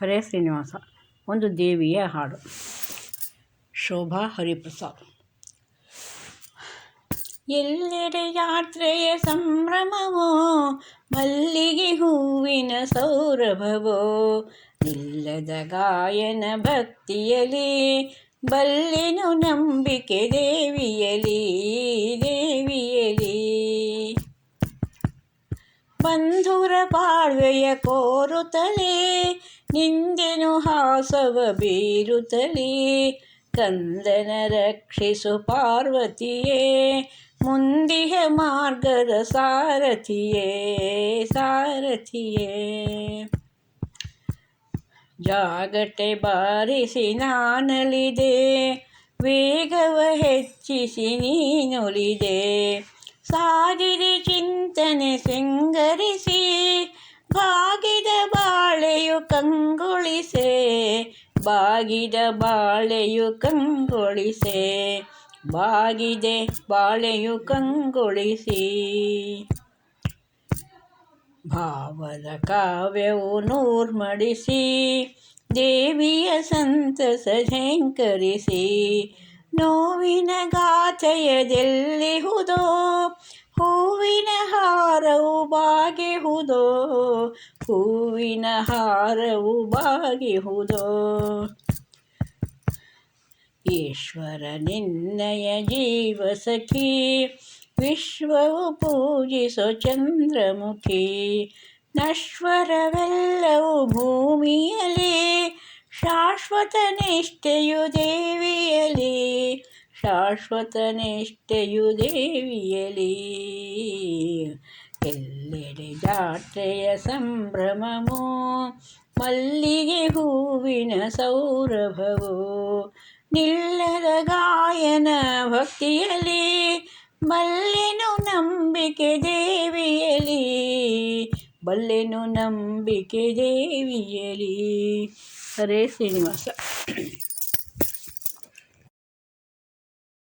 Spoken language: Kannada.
ಹರೇ ಶ್ರೀನಿವಾಸ, ಒಂದು ದೇವಿಯ ಹಾಡು. ಶೋಭಾ ಹರಿಪ್ರಸಾದ್. ಎಲ್ಲೆಡೆ ಯಾತ್ರೆಯ ಸಂಭ್ರಮವೋ, ಮಲ್ಲಿಗೆ ಹೂವಿನ ಸೌರಭವೋ, ನಿಲ್ಲದ ಗಾಯನ ಭಕ್ತಿಯಲಿ, ಬಲ್ಲೆನು ನಂಬಿಕೆ ದೇವಿಯಲಿ. ಬಂಧುರ ಬಾಳ್ವೆಯ ಕೋರುತ್ತಲೇ, ನಿಂದೆನು ಹಾಸವ ಬೀರುತ್ತಲೇ, ಕಂದನ ರಕ್ಷಿಸು ಪಾರ್ವತಿಯೇ, ಮುಂದಿಹ ಮಾರ್ಗದ ಸಾರಥಿಯೇ ಸಾರಥಿಯೇ. ಜಾಗಟೆ ಬಾರಿಸಿ ನಾನಲಿದೆ, ವೇಗವ ಹೆಚ್ಚಿಸಿ ನೀನೊಲಿದೆ ಸಾಗಿದೆ ಚಿಂತನೆ ಸಿಂಗರಿಸಿ, ಬಾಗಿದ ಬಾಳೆಯು ಕಂಗೊಳಿಸೆ, ಬಾಗಿದ ಬಾಳೆಯು ಕಂಗೊಳಿಸೆ, ಬಾಗಿದೆ ಬಾಳೆಯು ಕಂಗೊಳಿಸಿ. ಭಾವದ ಕಾವ್ಯವು ನೂರ್ಮಡಿಸಿ ದೇವಿಯ ಸಂತಸ ಝೇಂಕರಿಸಿ ನೋವಿನ ಗಾಚೆಯದೆಲ್ಲಿಹುದೋ ಹೂವಿನ ಹಾರವು ಬಾಗಿಹುದೋ? ಹೂವಿನ ಹಾರವು ಬಾಗಿಹುದೋ? ಈಶ್ವರ ನಿನ್ನಯ ಜೀವ ಸಖಿ, ವಿಶ್ವವು ಪೂಜಿಸೋ ಚಂದ್ರಮುಖಿ, ನಶ್ವರವೆಲ್ಲವೂ ಭೂಮಿಯಲಿ ಶಾಶ್ವತ ನಿಷ್ಠೆಯು ದೇವಿಯಲಿ, ಶಾಶ್ವತ ನಿಷ್ಠೆಯು ದೇವಿಯಲಿ. ಎಲ್ಲೆಡೆ ಜಾತ್ರೆಯ ಸಂಭ್ರಮೋ ಮಲ್ಲಿಗೆ ಹೂವಿನ ಸೌರಭವೋ, ನಿಲ್ಲದ ಗಾಯನ ಭಕ್ತಿಯಲಿ ಮಲ್ಲಿನು ನಂಬಿಕೆ ದೇವಿಯಲಿ ಬಲ್ಲೆನು ನಂಬಿಕೆ ದೇವಿಯಲಿ. ಹರೇ ಶ್ರೀನಿವಾಸ.